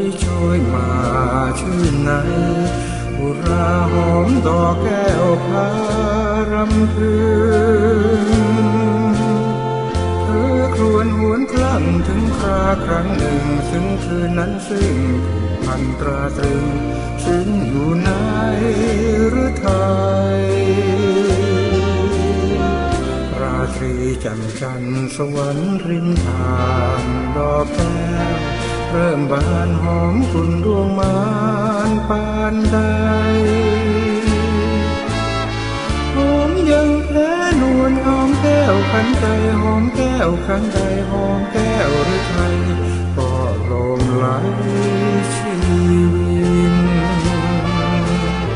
ยโชยมาชื่นไหนอุราหอมดอกแก้วพารำพึงเธอครวนหวนคลังถึงคราครั้งหนึ่ง ซึ่งคืนนั้นซึ่งผูกพันตราตรึง ซึ่งอยู่ในหรือไทยราตรีจันจันสวรรค์ริมทางดอกแก้ว เริ่มบานหอมกลุ่นดวงมานปานใดหอมยังแพ้นวลหอมแก้วขันใจหอมแก้วขันใจหอมแก้วหรือไทยก็ลมไหล